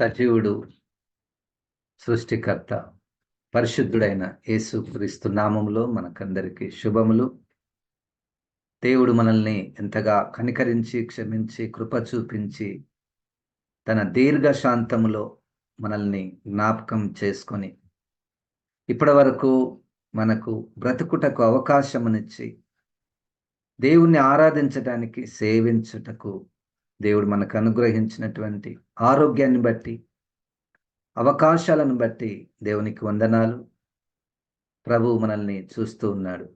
సజీవుడు సృష్టికర్త పరిశుద్ధుడైన యేసు క్రీస్తు నామంలో మనకందరికీ శుభములు. దేవుడు మనల్ని ఎంతగా కనికరించి క్షమించి కృప చూపించి తన దీర్ఘశాంతములో మనల్ని జ్ఞాపకం చేసుకొని ఇప్పటి వరకు మనకు బ్రతుకుటకు అవకాశమునిచ్చి దేవుణ్ణి ఆరాధించడానికి సేవించుటకు దేవుడు మనకు అనుగ్రహించినటువంటి ఆరోగ్యాన్ని బట్టి అవకాశాలను బట్టి దేవునికి వందనాలు. ప్రభు మనల్ని చూస్తూ ఉన్నాడు.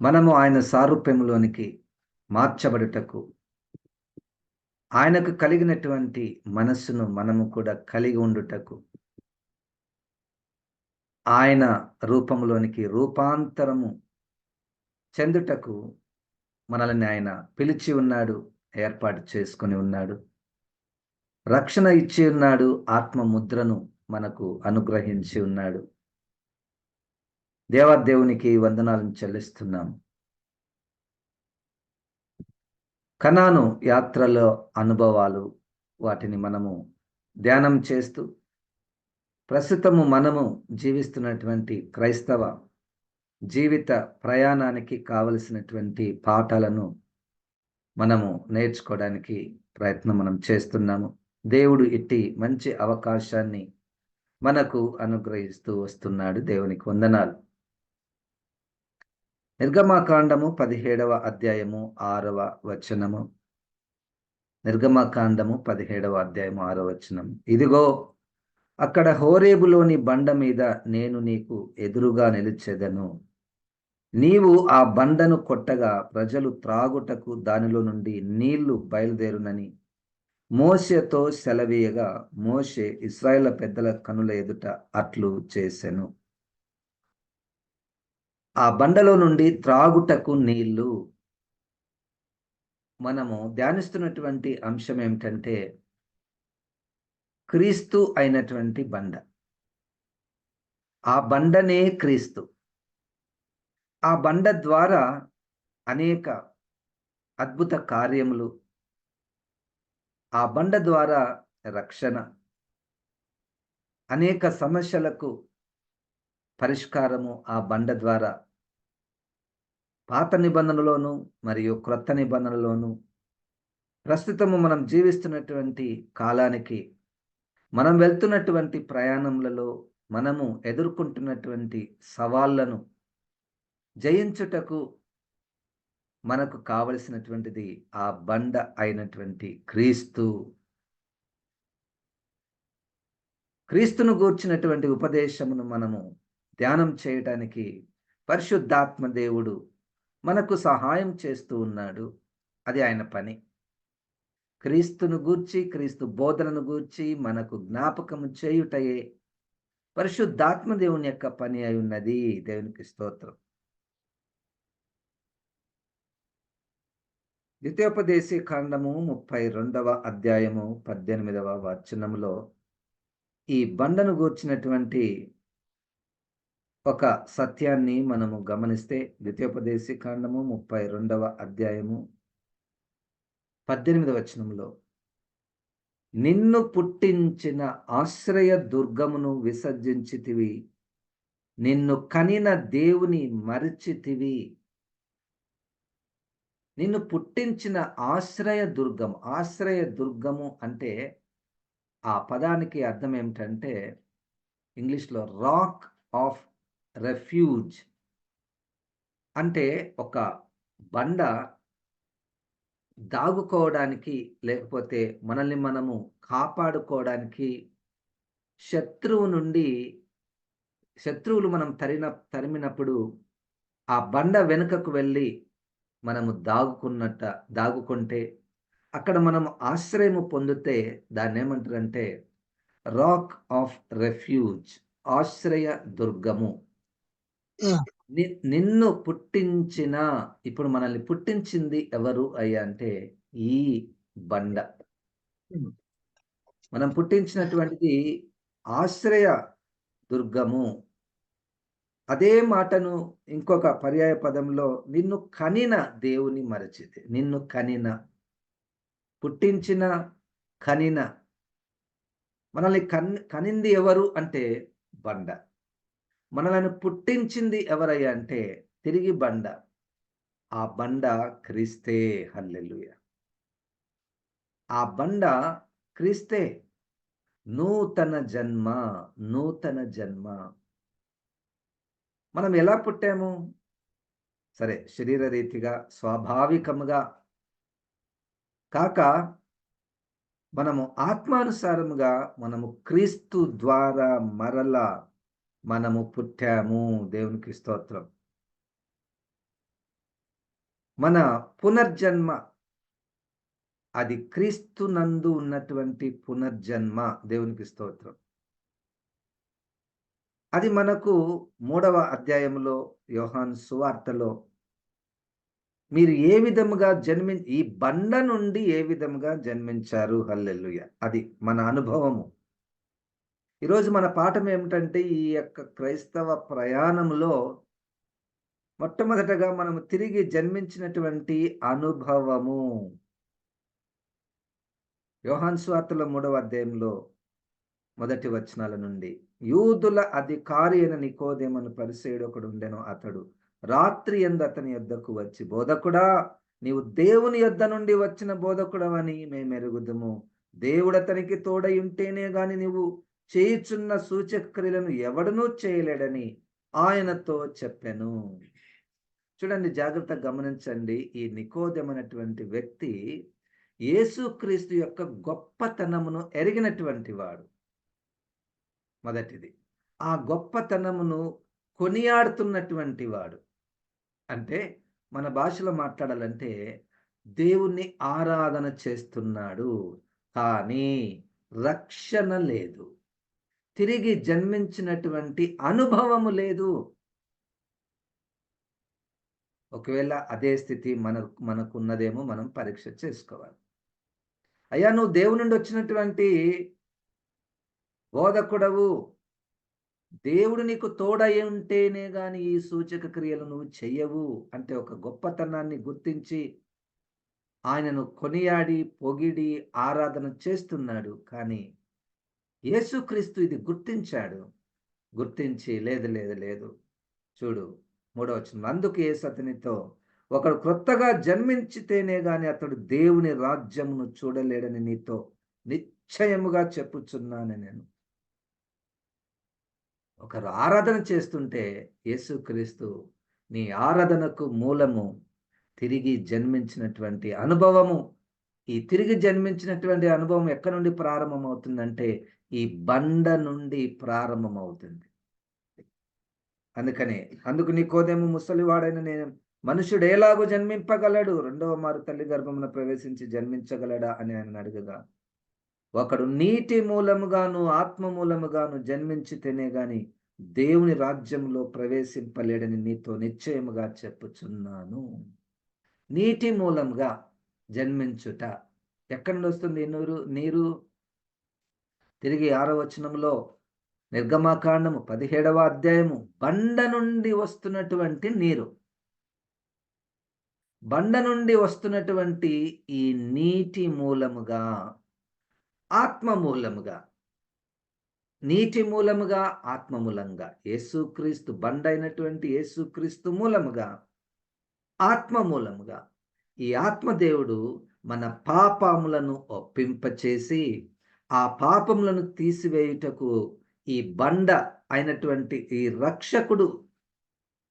మనము ఆయన సారూప్యంలోనికి మార్చబడుటకు ఆయనకు కలిగినటువంటి మనస్సును మనము కూడా కలిగి ఉండుటకు ఆయన రూపంలోనికి రూపాంతరము చెందుటకు మనల్ని ఆయన పిలిచి ఉన్నాడు. ఏర్పాటు చేసుకొని ఉన్నాడు. రక్షణ ఇచ్చి ఉన్నాడు. ఆత్మ ముద్రను మనకు అనుగ్రహించి ఉన్నాడు. దేవాదేవునికి వందనాలను చెల్లిస్తున్నాం. కనాను యాత్రలో అనుభవాలు వాటిని మనము ధ్యానం చేస్తూ ప్రస్తుతము మనము జీవిస్తున్నటువంటి క్రైస్తవ జీవిత ప్రయాణానికి కావలసినటువంటి పాఠాలను మనము నేర్చుకోవడానికి ప్రయత్నం మనం చేస్తున్నాము. దేవుడు ఇట్టి మంచి అవకాశాన్ని మనకు అనుగ్రహిస్తూ వస్తున్నాడు. దేవునికి వందనాలు. నిర్గమాకాండము పదిహేడవ అధ్యాయము ఆరవ వచనము. నిర్గమాకాండము పదిహేడవ అధ్యాయము ఆరవ వచనం ఇదిగో అక్కడ హోరేబులోని బండ మీద నేను నీకు ఎదురుగా నిలిచెదను. నీవు ఆ బండను కొట్టగా ప్రజలు త్రాగుటకు దానిలో నుండి నీళ్ళు బయలుదేరునని మోసెతో సెలవీయగా మోసే ఇస్రాయేల్ పెద్దల కనుల ఎదుట అట్లు చేసెను. ఆ బండలో నుండి త్రాగుటకు నీళ్ళు. మనము ధ్యానిస్తున్నటువంటి అంశం ఏమిటంటే క్రీస్తు అయినటువంటి బండ. ఆ బండనే క్రీస్తు. ఆ బండ ద్వారా అనేక అద్భుత కార్యములు ఆ బండ ద్వారా రక్షణ అనేక సమస్యలకు పరిష్కారము ఆ బండ ద్వారా. పాత నిబంధనలోను మరియు క్రొత్త నిబంధనలోను ప్రస్తుతము మనం జీవిస్తున్నటువంటి కాలానికి మనం వెళ్తున్నటువంటి ప్రయాణములలో మనము ఎదుర్కొంటున్నటువంటి సవాళ్ళను జయించుటకు మనకు కావలసినటువంటిది ఆ బండ అయినటువంటి క్రీస్తు. క్రీస్తును గూర్చినటువంటి ఉపదేశమును మనము ధ్యానం చేయటానికి పరిశుద్ధాత్మ దేవుడు మనకు సహాయం చేస్తూ ఉన్నాడు. అది ఆయన పని. క్రీస్తును గూర్చి క్రీస్తు బోధనను గూర్చి మనకు జ్ఞాపకము చేయుటయే పరిశుద్ధాత్మ దేవుని యొక్క పని అయి ఉన్నది. దేవునికి స్తోత్రం. ద్వితీయోపదేశీ ఖండము ముప్పై రెండవ అధ్యాయము పద్దెనిమిదవ వచనములో ఈ బండను గూర్చినటువంటి ఒక సత్యాన్ని మనము గమనిస్తే ద్వితీయోపదేశీ ఖండము ముప్పై రెండవ అధ్యాయము పద్దెనిమిదవ వచనంలో నిన్ను పుట్టించిన ఆశ్రయ దుర్గమును విసర్జించితివి నిన్ను కనిన దేవుని మరిచితివి నిన్ను పుట్టించిన ఆశ్రయ దుర్గం ఆశ్రయ దుర్గము అంటే ఆ పదానికి అర్థం ఏమిటంటే ఇంగ్లీష్లో రాక్ ఆఫ్ రెఫ్యూజ్. అంటే ఒక బండ దాగుకోవడానికి లేకపోతే మనల్ని మనము కాపాడుకోవడానికి శత్రువు నుండి శత్రువులు మనం తరిన తరిమినప్పుడు ఆ బండ వెనుకకు వెళ్ళి మనము దాగుకున్నట్ట దాగుకుంటే అక్కడ మనం ఆశ్రయము పొందితే దాన్ని ఏమంటారంటే రాక్ ఆఫ్ రెఫ్యూజ్ ఆశ్రయ దుర్గము. నిన్ను పుట్టించిన ఇప్పుడు మనల్ని పుట్టించింది ఎవరు అయ్యా అంటే ఈ బండ. మనం పుట్టించినటువంటిది ఆశ్రయ దుర్గము. అదే మాటను ఇంకొక పర్యాయ పదంలో నిన్ను కనిన దేవుని మరచిది నిన్ను కనిన పుట్టించిన కనిన. మనల్ని కన్ కనింది ఎవరు అంటే బండ. మనల్ని పుట్టించింది ఎవరయ్యా అంటే తిరిగి బండ. ఆ బండ క్రీస్తే హల్లెలుయ. ఆ బండ క్రీస్తే. నూతన జన్మ నూతన జన్మ. మనం ఎలా పుట్టాము? సరే శరీర రీతిగా స్వాభావికముగా కాక మనము ఆత్మానుసారముగా మనము క్రీస్తు ద్వారా మరల మనము పుట్టాము. దేవునికి స్తోత్రం. మన పునర్జన్మ అది క్రీస్తు నందు ఉన్నటువంటి పునర్జన్మ. దేవునికి స్తోత్రం. అది మనకు మూడవ అధ్యాయంలో యోహాన్ సువార్తలో మీరు ఏ విధముగా జన్మి ఈ బండ నుండి ఏ విధముగా జన్మించారు? హల్లెల్లుయ అది మన అనుభవము. ఈరోజు మన పాఠం ఏమిటంటే ఈ యొక్క క్రైస్తవ ప్రయాణంలో మొట్టమొదటగా మనము తిరిగి జన్మించినటువంటి అనుభవము. యోహాన్ స్వార్తల మూడవ అధ్యాయంలో మొదటి వచనాల నుండి. యూదుల అధికారి అయిన నికోదేమను పరిసేయుడు ఒకడు ఉండెను అతడు. రాత్రి ఎందు అతని యొద్దకు వచ్చి బోధకుడా నీవు దేవుని యొద్ద నుండి వచ్చిన బోధకుడవని మేము ఎరుగుదుము దేవుడు అతనికి తోడై ఉంటేనే గాని నీవు చేయుచున్న సూచక్రియలను ఎవడనూ చేయలేడని ఆయనతో చెప్పాను. చూడండి జాగ్రత్త గమనించండి. ఈ నికోదమైనటువంటి వ్యక్తి యేసుక్రీస్తు యొక్క గొప్పతనమును ఎరిగినటువంటి వాడు. మొదటిది. ఆ గొప్పతనమును కొనియాడుతున్నటువంటి వాడు. అంటే మన భాషలో మాట్లాడాలంటే దేవుణ్ణి ఆరాధన చేస్తున్నాడు. కానీ రక్షణ లేదు. తిరిగి జన్మించినటువంటి అనుభవము లేదు. ఒకవేళ అదే స్థితి మన మనకున్నదేమో మనం పరీక్ష చేసుకోవాలి. అయ్యా నువ్వు దేవుని నుండి వచ్చినటువంటి బోధకుడవు. దేవుడు నీకు తోడై ఉంటేనే గాని ఈ సూచక క్రియలు నువ్వు చెయ్యవు అంటే ఒక గొప్పతనాన్ని గుర్తించి ఆయనను కొనియాడి పొగిడి ఆరాధన చేస్తున్నాడు. కానీ యేసుక్రీస్తు ఇది గుర్తించాడు. గుర్తించి లేదు లేదు లేదు. చూడు మూడో వచ్చిన అందుకు యేసు అతనితో ఒకడు క్రొత్తగా జన్మించితేనే గాని అతడు దేవుని రాజ్యమును చూడలేడని నీతో నిశ్చయముగా చెప్పుచున్నాను నేను. ఒకరు ఆరాధన చేస్తుంటే యేసుక్రీస్తు నీ ఆరాధనకు మూలము తిరిగి జన్మించినటువంటి అనుభవము. ఈ తిరిగి జన్మించినటువంటి అనుభవం ఎక్కడి నుండి ప్రారంభమవుతుందంటే ఈ బండ నుండి ప్రారంభమవుతుంది. అందుకనే అందుకు నీ కోదేమో ముసలివాడైన నేను మనుషుడు ఎలాగో జన్మింపగలడు? రెండవ మారు తల్లి గర్భమున ప్రవేశించి జన్మించగలడా అని ఆయన అడుగుగా ఒకడు నీటి మూలముగాను ఆత్మ మూలముగాను జన్మించితేనే గాని దేవుని రాజ్యంలో ప్రవేశింపలేడని నీతో నిశ్చయముగా చెప్పుచున్నాను. నీటి మూలంగా జన్మించుట. ఎక్కడి నుండి వస్తుంది నీరు? నీరు? తిరిగి ఆరో వచనంలో నిర్గమాకాండము పదిహేడవ అధ్యాయము బండ నుండి వస్తున్నటువంటి నీరు. బండ నుండి వస్తున్నటువంటి ఈ నీటి మూలముగా ఆత్మ మూలముగా నీటి మూలముగా ఆత్మ మూలంగా యేసుక్రీస్తు బండైనటువంటి యేసుక్రీస్తు మూలముగా ఆత్మ మూలముగా ఈ ఆత్మదేవుడు మన పాపములను ఒప్పింపచేసి ఆ పాపములను తీసివేయుటకు ఈ బండ అయినటువంటి ఈ రక్షకుడు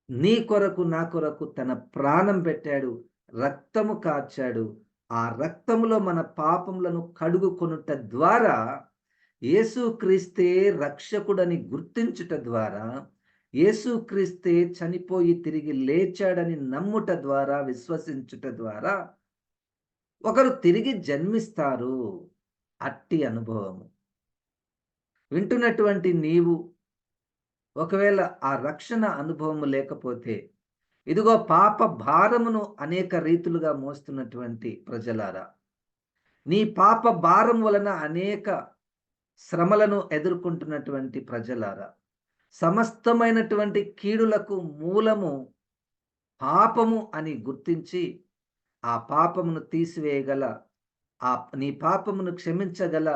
నీ కొరకు నా కొరకు తన ప్రాణం పెట్టాడు రక్తము కార్చాడు ఆ రక్తములో మన పాపములను కడుగుకొనుట ద్వారా యేసుక్రీస్తే రక్షకుడని గుర్తించుట ద్వారా యేసుక్రీస్తే చనిపోయి తిరిగి లేచాడని నమ్ముట ద్వారా విశ్వసించుట ద్వారా ఒకరు తిరిగి జన్మిస్తారు. అట్టి అనుభవము. వింటున్నటువంటి నీవు ఒకవేళ ఆ రక్షణ అనుభవము లేకపోతే ఇదిగో పాప భారమును అనేక రీతులుగా మోస్తున్నటువంటి ప్రజలారా. నీ పాప భారం వలన అనేక శ్రమలను ఎదుర్కొంటున్నటువంటి ప్రజలారా. సమస్తమైనటువంటి కీడులకు మూలము పాపము అని గుర్తించి ఆ పాపమును తీసివేయగల ఆ నీ పాపమును క్షమించగల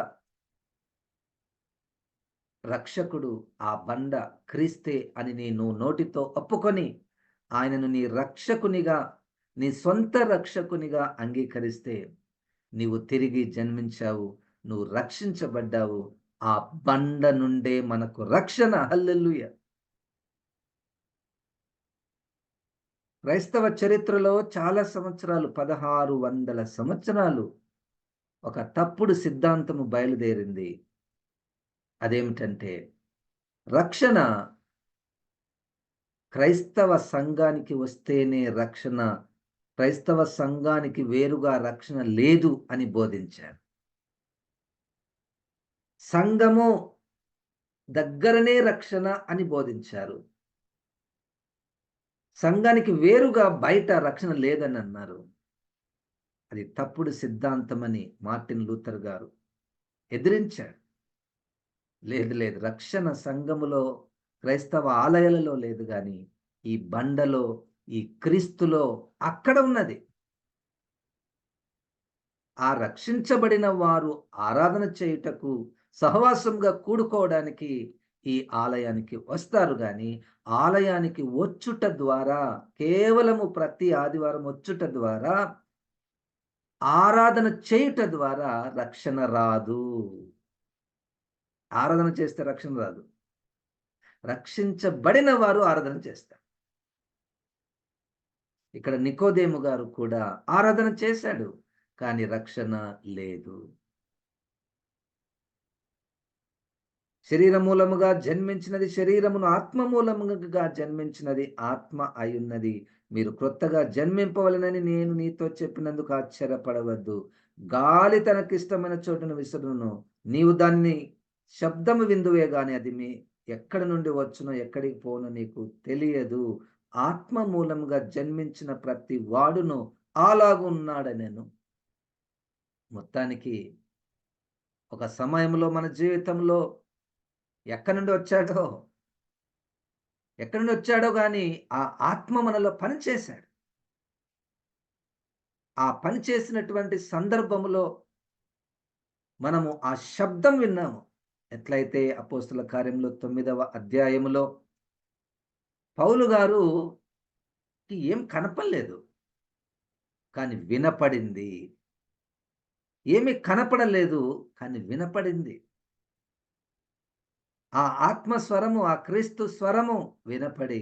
రక్షకుడు ఆ బండ క్రీస్తే అని నేను నోటితో ఒప్పుకొని ఆయనను నీ రక్షకునిగా నీ సొంత రక్షకునిగా అంగీకరిస్తే నీవు తిరిగి జన్మించావు నువ్వు రక్షించబడ్డావు. ఆ బండ నుండే మనకు రక్షణ. హల్లెల్లుయ క్రైస్తవ చరిత్రలో చాలా సంవత్సరాలు పదహారు వందల సంవత్సరాలు ఒక తప్పుడు సిద్ధాంతము బయలుదేరింది. అదేమిటంటే రక్షణ క్రైస్తవ సంఘానికి వస్తేనే రక్షణ క్రైస్తవ సంఘానికి వేరుగా రక్షణ లేదు అని బోధించారు సంఘము దగ్గరనే రక్షణ అని బోధించారు. సంఘానికి వేరుగా బయట రక్షణ లేదని అన్నారు. అది తప్పుడు సిద్ధాంతమని మార్టిన్ లూథర్ గారు ఎదిరించాడు. లేదు లేదు రక్షణ సంఘములో క్రైస్తవ ఆలయాలలో లేదు కానీ ఈ బండలో ఈ క్రీస్తులో అక్కడ ఉన్నది. ఆ రక్షించబడిన వారు ఆరాధన చేయుటకు సహవాసంగా కూడుకోవడానికి ఈ ఆలయానికి వస్తారు కానీ ఆలయానికి వచ్చుట ద్వారా కేవలము ప్రతి ఆదివారం వచ్చుట ద్వారా ఆరాధన చేయుట ద్వారా రక్షణ రాదు. ఆరాధన చేస్తే రక్షణ రాదు. రక్షించబడిన వారు ఆరాధన చేస్తారు. ఇక్కడ నికోదేము గారు కూడా ఆరాధన చేశాడు కానీ రక్షణ లేదు. శరీర మూలముగా జన్మించినది శరీరమును ఆత్మ మూలముగా జన్మించినది ఆత్మ అయున్నది మీరు క్రొత్తగా జన్మింపవలనని నేను నీతో చెప్పినందుకు ఆశ్చర్యపడవద్దు. గాలి తనకిష్టమైన చోటును విసురును. నీవు దాన్ని శబ్దము విందువే గాని అది మీ ఎక్కడి నుండి వచ్చునో ఎక్కడికి పోనో నీకు తెలియదు. ఆత్మ మూలంగా జన్మించిన ప్రతి వాడును అలాగు నేను. మొత్తానికి ఒక సమయంలో మన జీవితంలో ఎక్కడి నుండి వచ్చాడో ఎక్కడి నుండి వచ్చాడో కానీ ఆ ఆత్మ మనలో పనిచేశాడు. ఆ పని చేసినటువంటి సందర్భంలో మనము ఆ శబ్దం విన్నాము. ఎట్లయితే అపోస్తుల కార్యంలో తొమ్మిదవ అధ్యాయములో పౌలు గారు ఏం కనపడలేదు కానీ వినపడింది. ఏమి కనపడలేదు కానీ వినపడింది. ఆ ఆత్మ స్వరము ఆ క్రీస్తు స్వరము వినపడి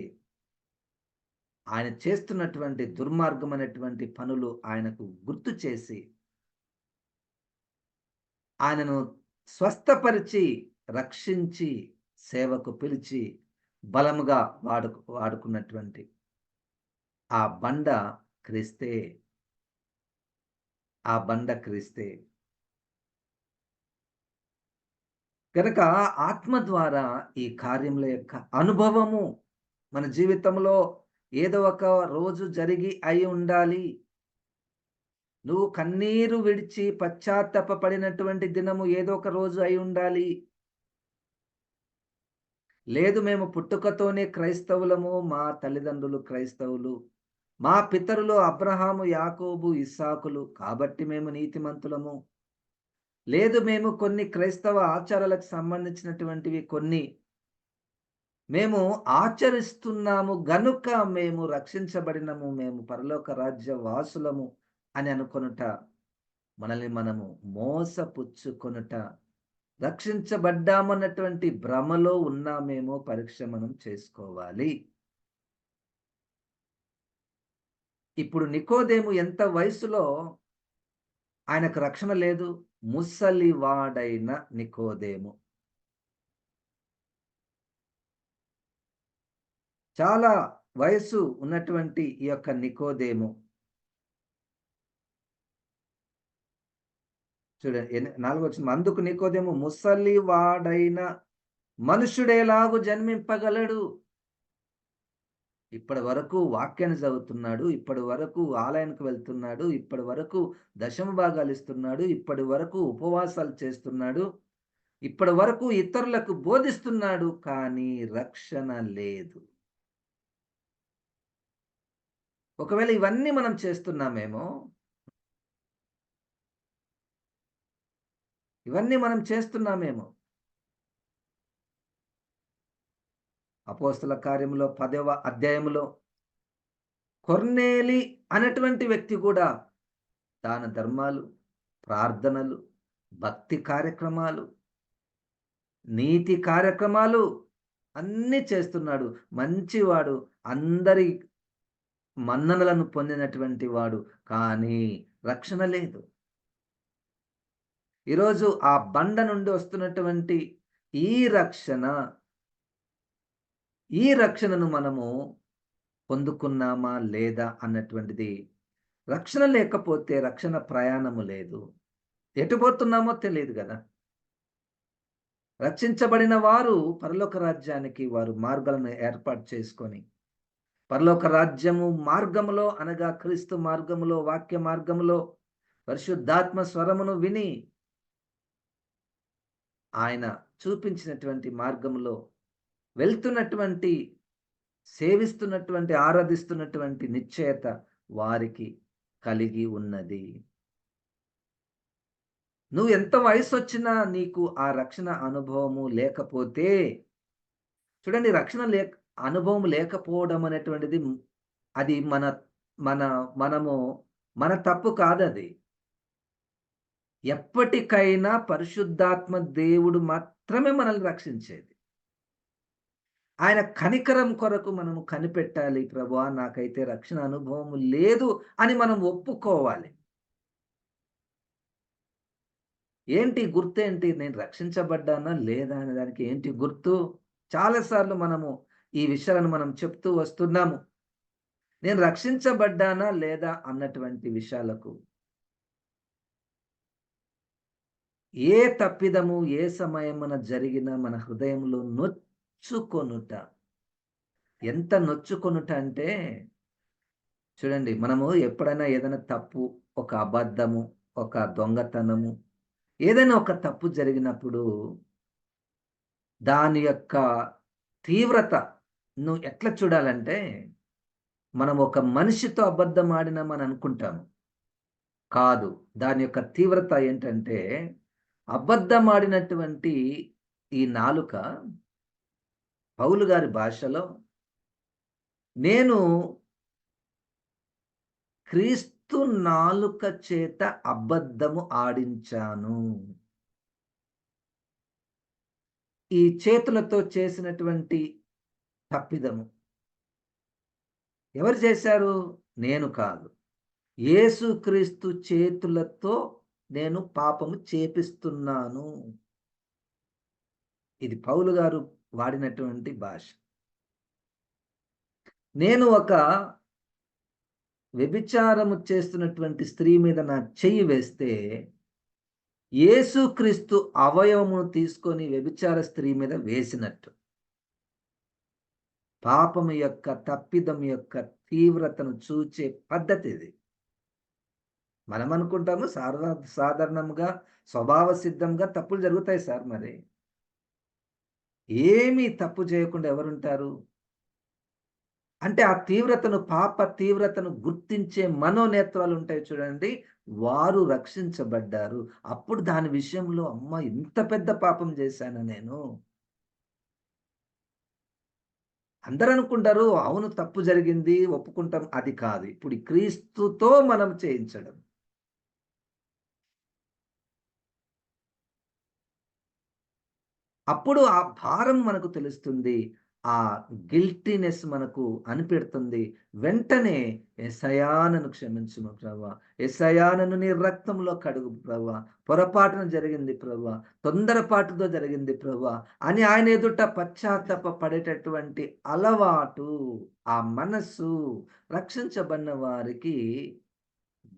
ఆయన చేస్తున్నటువంటి దుర్మార్గమైనటువంటి పనులు ఆయనకు గుర్తు చేసి ఆయనను స్వస్థపరిచి రక్షించి సేవకు పిలిచి బలముగా వాడు వాడుకున్నటువంటి ఆ బండ క్రీస్తే. ఆ బండ క్రీస్తే. కనుక ఆత్మ ద్వారా ఈ కార్యముల యొక్క అనుభవము మన జీవితంలో ఏదో ఒక రోజు జరిగి అయి ఉండాలి. నువ్వు కన్నీరు విడిచి పశ్చాత్తాప పడినటువంటి దినము ఏదో ఒక రోజు అయి ఉండాలి. లేదు మేము పుట్టుకతోనే క్రైస్తవులము మా తల్లిదండ్రులు క్రైస్తవులు మా పితరులు అబ్రహాము యాకోబు ఇస్సాకులు కాబట్టి మేము నీతిమంతులము. లేదు మేము కొన్ని క్రైస్తవ ఆచారాలకు సంబంధించినటువంటివి కొన్ని. మేము ఆచరిస్తున్నాము గనుక మేము రక్షించబడినము మేము పరలోక రాజ్య వాసులము అని అనుకొనుట మనల్ని మనము మోసపుచ్చుకొనుట రక్షించబడ్డామన్నటువంటి భ్రమలో ఉన్నామేమో పరీక్ష మనం చేసుకోవాలి. ఇప్పుడు నికోదేము ఎంత వయసులో ఆయనకు రక్షణ లేదు? ముసలివాడైన నికోదేము. చాలా వయసు ఉన్నటువంటి ఈ యొక్క నికోదేము. చూడండి నాలుగో వచ్చిన అందుకు ముసలి వాడైన మనుషుడేలాగు జన్మింపగలడు. ఇప్పటి వరకు వాక్యాన్ని చదువుతున్నాడు ఇప్పటి వరకు ఆలయానికి వెళ్తున్నాడు ఇప్పటి వరకు దశమ భాగాలు ఇస్తున్నాడు ఇప్పటి వరకు ఉపవాసాలు చేస్తున్నాడు ఇప్పటి వరకు ఇతరులకు బోధిస్తున్నాడు కానీ రక్షణ లేదు. ఒకవేళ ఇవన్నీ మనం చేస్తున్నామేమో ఇవన్నీ మనం చేస్తున్నామేమో. అపోస్తుల కార్యంలో పదవ అధ్యాయంలో కొర్నేలి అనేటువంటి వ్యక్తి కూడా దాన ధర్మాలు ప్రార్థనలు భక్తి కార్యక్రమాలు నీతి కార్యక్రమాలు అన్నీ చేస్తున్నాడు. మంచివాడు అందరి మన్ననలను పొందినటువంటి వాడు. కానీ రక్షణ లేదు. ఈరోజు ఆ బండ నుండి వస్తున్నటువంటి ఈ రక్షణ ఈ రక్షణను మనము పొందుకున్నామా లేదా అన్నటువంటిది రక్షణ లేకపోతే రక్షణ ప్రయాణము లేదు. ఎటు పోతున్నామో తెలియదు కదా. రక్షించబడిన వారు పరలోక రాజ్యానికి వారు మార్గాలను ఏర్పాటు చేసుకొని పరలోక రాజ్యము మార్గములో అనగా క్రీస్తు మార్గములో వాక్య మార్గములో పరిశుద్ధాత్మ స్వరమును విని ఆయన చూపించినటువంటి మార్గంలో వెళ్తున్నటువంటి సేవిస్తున్నటువంటి ఆరాధిస్తున్నటువంటి నిశ్చయత వారికి కలిగి ఉన్నది. నువ్వు ఎంత వయసు వచ్చినా నీకు ఆ రక్షణ అనుభవము లేకపోతే చూడండి రక్షణ లే అనుభవం లేకపోవడం అనేటువంటిది అది మన మన మనము మన తప్పు కాదది. ఎప్పటికైనా పరిశుద్ధాత్మ దేవుడు మాత్రమే మనల్ని రక్షించేది. ఆయన కనికరం కొరకు మనము కనిపెట్టాలి ప్రభా నాకైతే రక్షణ అనుభవం లేదు అని మనం ఒప్పుకోవాలి. ఏంటి గుర్తు ఏంటి? నేను రక్షించబడ్డానా? లేదా అనే దానికి ఏంటి గుర్తు? చాలాసార్లు మనము ఈ విషయాలను మనం చెప్తూ వస్తున్నాము. నేను రక్షించబడ్డానా? లేదా? అన్నటువంటి విషయాలకు ఏ తప్పిదము ఏ సమయమున జరిగినా మన హృదయంలో నొచ్చుకొనుట. ఎంత నొచ్చుకొనుట అంటే చూడండి మనము ఎప్పుడైనా ఏదైనా తప్పు ఒక అబద్ధము ఒక దొంగతనము ఏదైనా ఒక తప్పు జరిగినప్పుడు దాని యొక్క తీవ్రత నువ్వు ఎట్లా చూడాలంటే మనం ఒక మనిషితో అబద్ధం ఆడినామని అనుకుంటాము. కాదు దాని యొక్క తీవ్రత ఏంటంటే అబద్ధం ఆడినటువంటి ఈ నాలుక పౌలు గారి భాషలో నేను క్రీస్తు నాలుక చేత అబద్ధము ఆడించాను. ఈ చేతులతో చేసినటువంటి తప్పిదము. ఎవరు చేశారు? నేను కాదు. యేసుక్రీస్తు చేతులతో నేను పాపము చేపిస్తున్నాను. ఇది పౌలు గారు వాడినటువంటి భాష. నేను ఒక వ్యభిచారము చేస్తున్నటువంటి స్త్రీ మీద నా చెయ్యి వేస్తే యేసుక్రీస్తు అవయవమును తీసుకొని వ్యభిచార స్త్రీ మీద వేసినట్టు. పాపము యొక్క తప్పిదం యొక్క తీవ్రతను చూచే పద్ధతి ఇది. మనం అనుకుంటాము సార్వ సాధారణంగా స్వభావ సిద్ధంగా తప్పులు జరుగుతాయి సార్ మరి. ఏమీ తప్పు చేయకుండా ఎవరుంటారు? అంటే ఆ తీవ్రతను పాప తీవ్రతను గుర్తించే మనోనేత్రాలు ఉంటాయి చూడండి. వారు రక్షించబడ్డారు. అప్పుడు దాని విషయంలో అమ్మ ఇంత పెద్ద పాపం చేశాను నేను? అందరు అనుకుంటారు అవును తప్పు జరిగింది ఒప్పుకుంటాం అది కాదు. ఇప్పుడు క్రీస్తుతో మనం చేయించడం. అప్పుడు ఆ భారం మనకు తెలుస్తుంది. ఆ గిల్టీనెస్ మనకు అనిపెడుతుంది. వెంటనే ఎసయానను క్షమించుము ప్రభా. ఎసయానను నీ రక్తంలో కడుగు ప్రభా. పొరపాటున జరిగింది ప్రభా. తొందరపాటుతో జరిగింది ప్రభా అని ఆయన ఎదుట పశ్చాత్తాప పడేటటువంటి అలవాటు ఆ మనస్సు రక్షించబడిన వారికి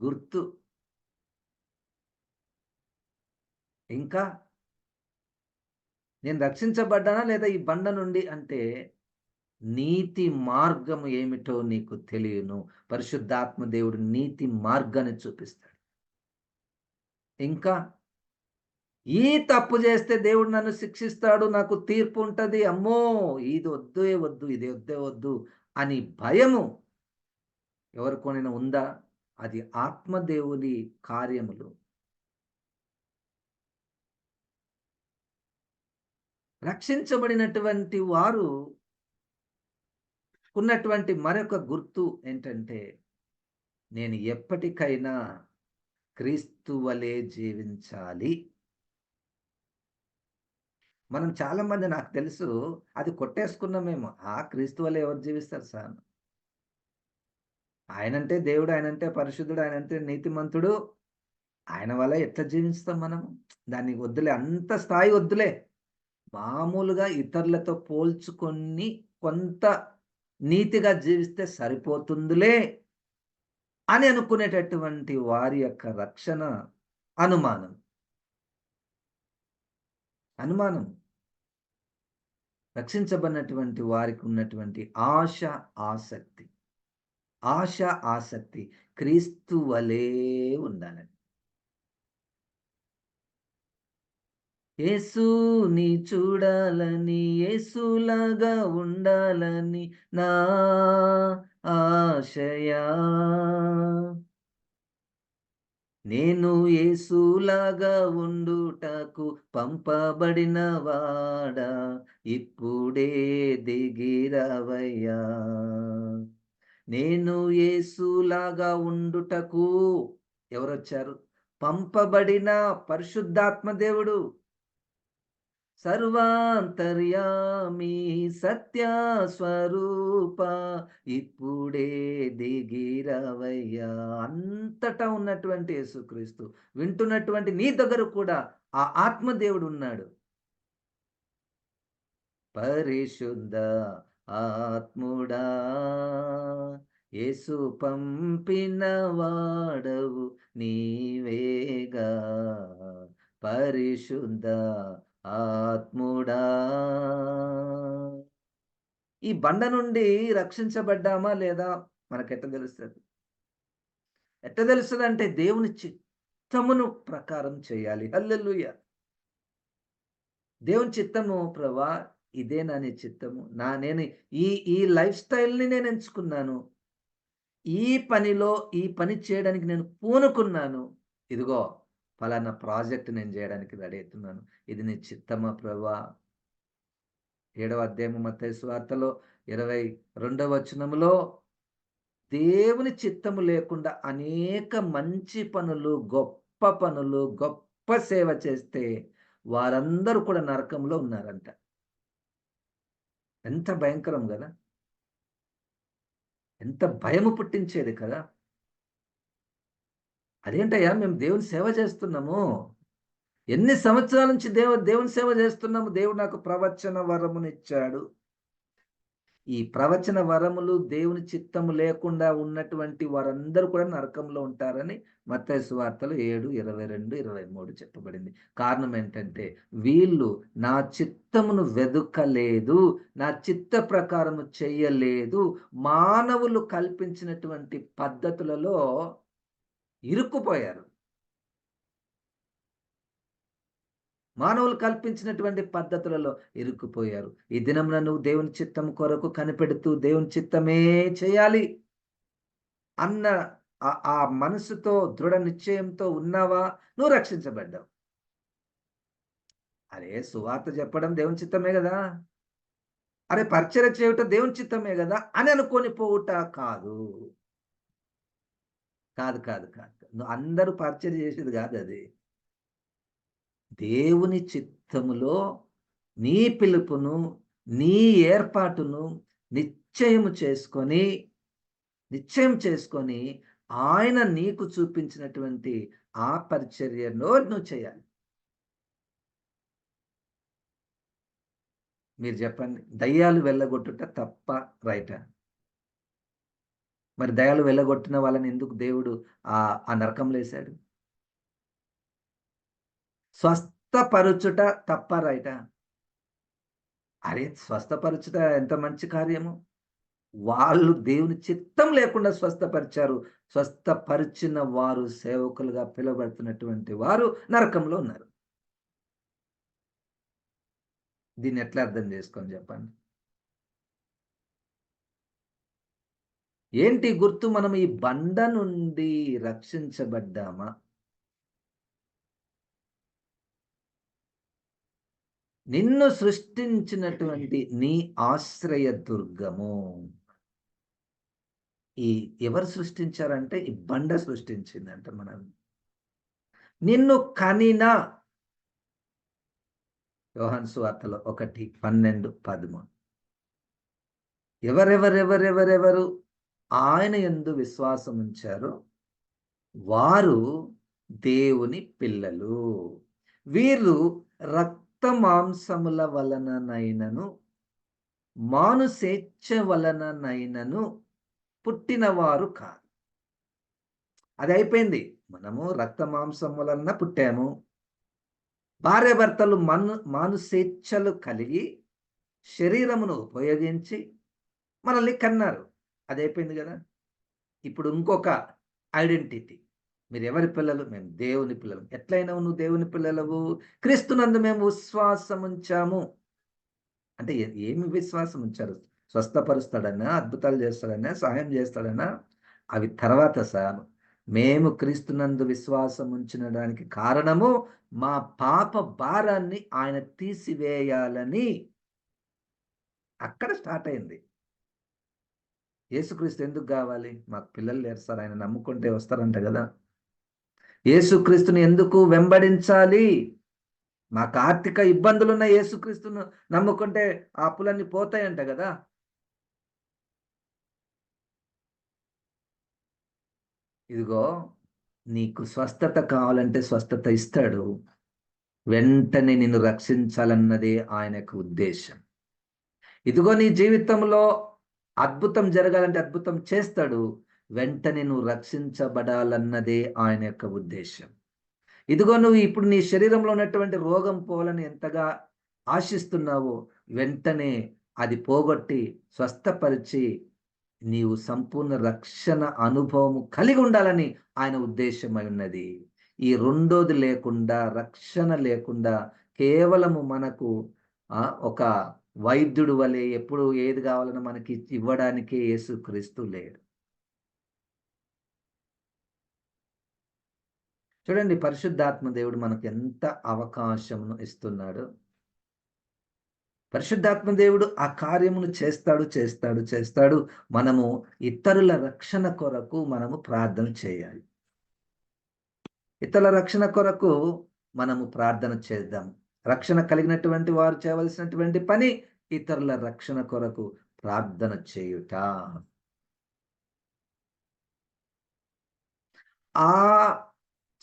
గుర్తు. ఇంకా నేను రక్షించబడ్డానా లేదా ఈ బండ నుండి? అంటే నీతి మార్గం ఏమిటో నీకు తెలియను. పరిశుద్ధాత్మ దేవుడు నీతి మార్గాన్ని చూపిస్తాడు. ఇంకా ఈ తప్పు చేస్తే దేవుడు నన్ను శిక్షిస్తాడు నాకు తీర్పు ఉంటుంది. అమ్మో ఇది వద్దే వద్దు ఇది వద్దే వద్దు అని భయము ఎవరికోనైనా ఉందా? అది ఆత్మదేవుని కార్యములు. రక్షించబడినటువంటి వారు ఉన్నటువంటి మరొక గుర్తు ఏంటంటే నేను ఎప్పటికైనా క్రీస్తు వలె జీవించాలి. మనం చాలా మంది నాకు తెలుసు అది కొట్టేసుకున్నామేమో. ఆ క్రీస్తు వల్ల ఎవరు జీవిస్తారు సార్? ఆయనంటే దేవుడు ఆయనంటే పరిశుద్ధుడు ఆయనంటే నీతిమంతుడు. ఆయన వల్ల ఎట్లా జీవిస్తాం మనం దాన్ని వద్దులే అంత స్థాయి వద్దులే. మామూలుగా ఇతరులతో పోల్చుకొని కొంత నీతిగా జీవిస్తే సరిపోతుందిలే అని అనుకునేటటువంటి వారి యొక్క రక్షణ అనుమానం. అనుమానం. రక్షించబడినటువంటి వారికి ఉన్నటువంటి ఆశ ఆసక్తి. ఆశ ఆసక్తి. క్రీస్తు వలే ఉండాలని యేసుని చూడాలని యేసులాగా ఉండాలని నా ఆశయా. నేను యేసులాగా ఉండుటకు పంపబడిన వాడా ఇప్పుడే దిగిరవయ్యా. నేను యేసులాగా ఉండుటకు ఎవరొచ్చారు? పంపబడిన పరిశుద్ధాత్మ దేవుడు సర్వాంతర్యామి సత్యస్వరూప. ఇప్పుడే దిగిరవయ్యా. అంతటా ఉన్నటువంటి యేసుక్రీస్తు వింటున్నటువంటి నీ దగ్గర కూడా ఆ ఆత్మదేవుడు ఉన్నాడు పరిశుద్ధ ఆత్ముడా యేసు పంపిన వాడవు నీవేగా. పరిశుద్ధ ఆత్ముడా. ఈ బండ నుండి రక్షించబడ్డామా లేదా మనకెట్ట తెలుస్తుంది? ఎట్ట తెలుస్తుంది అంటే దేవుని చిత్తమును ప్రకారం చేయాలి. హల్లెలూయ. దేవుని చిత్తము ప్రభా ఇదే నా నీ చిత్తము. నా నేను ఈ ఈ లైఫ్ స్టైల్ని నేను ఎంచుకున్నాను. ఈ పనిలో ఈ పని చేయడానికి నేను పూనుకున్నాను. ఇదిగో ఫలానా ప్రాజెక్ట్ నేను చేయడానికి రెడీ అవుతున్నాను. ఇది నీ చిత్తమా ప్రభా. ఏడవ అధ్యాయము మత వార్తలో ఇరవై రెండవ వచనములో దేవుని చిత్తము లేకుండా అనేక మంచి పనులు గొప్ప పనులు గొప్ప సేవ చేస్తే వారందరూ కూడా నరకంలో ఉన్నారంట. ఎంత భయంకరం కదా? ఎంత భయము పుట్టించేది కదా? అదేంటయ్యా మేము దేవుని సేవ చేస్తున్నాము. ఎన్ని సంవత్సరాల నుంచి దేవ దేవుని సేవ చేస్తున్నాము? దేవుడు నాకు ప్రవచన వరమునిచ్చాడు. ఈ ప్రవచన వరములు దేవుని చిత్తము లేకుండా ఉన్నటువంటి వారందరూ కూడా నరకంలో ఉంటారని మత్తైసు వార్తలు ఏడు ఇరవై రెండు ఇరవై మూడు చెప్పబడింది. కారణం ఏంటంటే వీళ్ళు నా చిత్తమును వెదుకలేదు నా చిత్త ప్రకారము చెయ్యలేదు మానవులు కల్పించినటువంటి పద్ధతులలో ఇరుక్కుపోయారు. మానవులు కల్పించినటువంటి పద్ధతులలో ఇరుక్కుపోయారు. ఈ దినమున నువ్వు దేవుని చిత్తం కొరకు కనిపెడుతూ దేవుని చిత్తమే చేయాలి అన్న ఆ మనసుతో దృఢ నిశ్చయంతో ఉన్నావా? నువ్వు రక్షించబడ్డావు. అరే సువార్త చెప్పడం దేవుని చిత్తమే కదా? అరే పరిచయ చేయటం దేవుని చిత్తమే కదా? అని అనుకొని పోవుట కాదు. కాదు కాదు కాదు నువ్వు అందరూ పరిచయం చేసేది కాదు అది. దేవుని చిత్తములో నీ పిలుపును నీ ఏర్పాటును నిశ్చయము చేసుకొని నిశ్చయం చేసుకొని ఆయన నీకు చూపించినటువంటి ఆ పరిచర్యలో నువ్వు చేయాలి. మీరు చెప్పండి దయ్యాలు వెళ్ళగొట్టుట తప్ప రైటా? మరి దయాలు వెళ్ళగొట్టిన వాళ్ళని ఎందుకు దేవుడు ఆ ఆ నరకంలో వేశాడు స్వస్థపరుచుట తప్ప రైట? అరే స్వస్థపరుచుట ఎంత మంచి కార్యము? వాళ్ళు దేవుని చిత్తం లేకుండా స్వస్థపరిచారు. స్వస్థపరిచిన వారు సేవకులుగా పిలువబడుతున్నటువంటి వారు నరకంలో ఉన్నారు. దీన్ని ఎట్లా అర్థం చేసుకొని చెప్పండి? ఏంటి గుర్తు? మనం ఈ బండ నుండి రక్షించబడ్డామా? నిన్ను సృష్టించినటువంటి నీ ఆశ్రయ దుర్గము. ఈ ఎవరు సృష్టించారంటే? ఈ బండ సృష్టించిందంట మనం నిన్ను కనిన యోహన్ సువార్తలో ఒకటి పన్నెండు పదమూడు. ఎవరెవరెవరెవరెవరు? ఆయన ఎందు విశ్వాసం ఉంచారో. వారు దేవుని పిల్లలు. వీరు రక్త మాంసముల వలననైనను మానుసేచ్ఛ వలననైనను పుట్టినవారు కాదు అది అయిపోయింది. మనము రక్త మాంసం వలన పుట్టాము. భార్యాభర్తలు మను మానుసేచ్ఛలు కలిగి శరీరమును ఉపయోగించి మనల్ని కన్నారు. అది అయిపోయింది కదా. ఇప్పుడు ఇంకొక ఐడెంటిటీ. మీరు ఎవరి పిల్లలు? మేము దేవుని పిల్లలు. ఎట్లయినా నువ్వు దేవుని పిల్లలవు. క్రీస్తునందు మేము విశ్వాసం ఉంచాము అంటే ఏమి విశ్వాసం ఉంచారు స్వస్థపరుస్తాడన్నా అద్భుతాలు చేస్తాడన్నా సహాయం చేస్తాడన్నా అవి తర్వాత సార్ మేము క్రీస్తునందు విశ్వాసం ఉంచడానికి కారణము మా పాప భారాన్ని ఆయన తీసివేయాలని అక్కడ స్టార్ట్ అయింది. యేసుక్రీస్తు ఎందుకు కావాలి? మాకు పిల్లలు లేరు సార్ ఆయన నమ్ముకుంటే వస్తారంట కదా. యేసుక్రీస్తుని ఎందుకు వెంబడించాలి? మాకు ఆర్థిక ఇబ్బందులున్న యేసుక్రీస్తును నమ్ముకుంటే ఆ అప్పులన్నీ పోతాయంట కదా. ఇదిగో నీకు స్వస్థత కావాలంటే స్వస్థత ఇస్తాడు. వెంటనే నిన్ను రక్షించాలన్నదే ఆయన యొక్క ఉద్దేశం. ఇదిగో నీ జీవితంలో అద్భుతం జరగాలంటే అద్భుతం చేస్తాడు వెంటనే నువ్వు రక్షించబడాలన్నదే ఆయన యొక్క ఉద్దేశం ఇదిగో నువ్వు ఇప్పుడు నీ శరీరంలో ఉన్నటువంటి రోగం పోవాలని ఎంతగా ఆశిస్తున్నావో వెంటనే అది పోగొట్టి స్వస్థపరిచి నీవు సంపూర్ణ రక్షణ అనుభవము కలిగి ఉండాలని ఆయన ఉద్దేశమై ఉన్నది. ఈ రెండోది లేకుండా రక్షణ లేకుండా కేవలము మనకు ఒక వైద్యుడు వలె ఎప్పుడు ఏది కావాలన్నా మనకి ఇవ్వడానికే యేసుక్రీస్తు లేడు. చూడండి పరిశుద్ధాత్మ దేవుడు మనకు ఎంత అవకాశమును ఇస్తున్నాడు. పరిశుద్ధాత్మ దేవుడు ఆ కార్యమును చేస్తాడు చేస్తాడు చేస్తాడు. మనము ఇతరుల రక్షణ కొరకు మనము ప్రార్థన చేయాలి. ఇతరుల రక్షణ కొరకు మనము ప్రార్థన చేద్దాం. రక్షణ కలిగినటువంటి వారు చేయవలసినటువంటి పని ఇతరుల రక్షణ కొరకు ప్రార్థన చేయుట. ఆ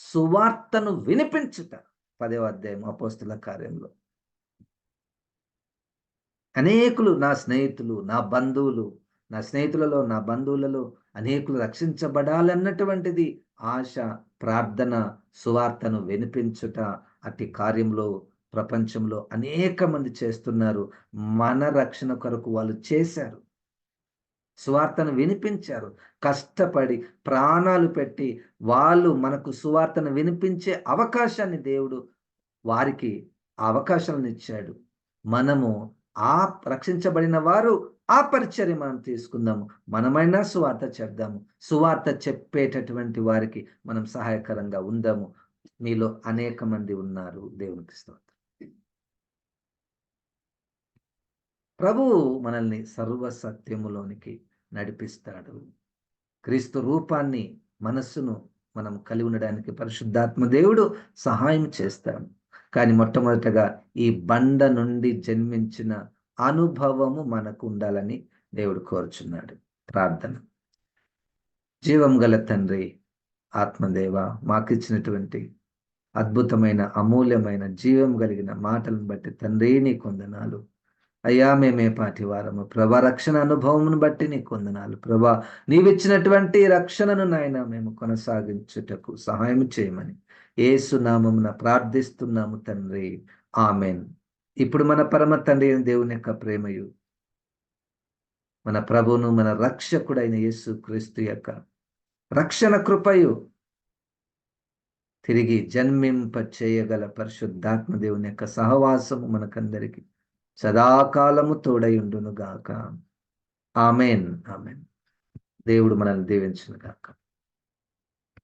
సువార్తను వినిపించుట పదవ అధ్యాయం అపోస్తుల కార్యంలో. అనేకులు నా స్నేహితులు నా బంధువులు నా స్నేహితులలో నా బంధువులలో అనేకులు రక్షించబడాలన్నటువంటిది ఆశ ప్రార్థన సువార్తను వినిపించుట అట్టి కార్యంలో ప్రపంచంలో అనేక మంది చేస్తున్నారు. మన రక్షణ కొరకు వాళ్ళు చేశారు. సువార్తను వినిపించారు. కష్టపడి ప్రాణాలు పెట్టి వాళ్ళు మనకు సువార్తను వినిపించే అవకాశాన్ని దేవుడు వారికి అవకాశాలను ఇచ్చాడు. మనము ఆ రక్షించబడిన వారు ఆ పరిచర్య మనం తీసుకుందాము. మనమైనా సువార్త చెప్దాము. సువార్త చెప్పేటటువంటి వారికి మనం సహాయకరంగా ఉందాము. మీలో అనేక మంది ఉన్నారు. దేవునికి స్తోత్రం. ప్రభువు మనల్ని సర్వ సత్యములోనికి నడిపిస్తాడు. క్రీస్తు రూపాన్ని మనస్సును మనం కలిగి ఉండడానికి పరిశుద్ధాత్మ దేవుడు సహాయం చేస్తాడు. కానీ మొట్టమొదటగా ఈ బండ నుండి జన్మించిన అనుభవము మనకు ఉండాలని దేవుడు కోరుచున్నాడు. ప్రార్థన. జీవం గల తండ్రి ఆత్మదేవ మాకిచ్చినటువంటి అద్భుతమైన అమూల్యమైన జీవం కలిగిన మాటలను బట్టి తండ్రి నీ కొందనాలు అయ్యా మేమే పాటివారము. ప్రభా రక్షణ అనుభవమును బట్టి నీ కొందనాలు ప్రభా నీవిచ్చినటువంటి రక్షణను నాయన మేము కొనసాగించుటకు సహాయం చేయమని ఏసునామమున ప్రార్థిస్తున్నాము తండ్రి. ఆమెన్. ఇప్పుడు మన పరమ తండ్రి అయిన దేవుని యొక్క ప్రేమయు మన ప్రభును మన రక్షకుడైన యేసు క్రీస్తు యొక్క రక్షణ కృపయు తిరిగి జన్మింప చేయగల పరిశుద్ధాత్మ దేవుని యొక్క సహవాసము మనకందరికీ సదాకాలము తోడయుండును గాక. Amen amen. దేవుడు మనల్ని దీవించును గాక.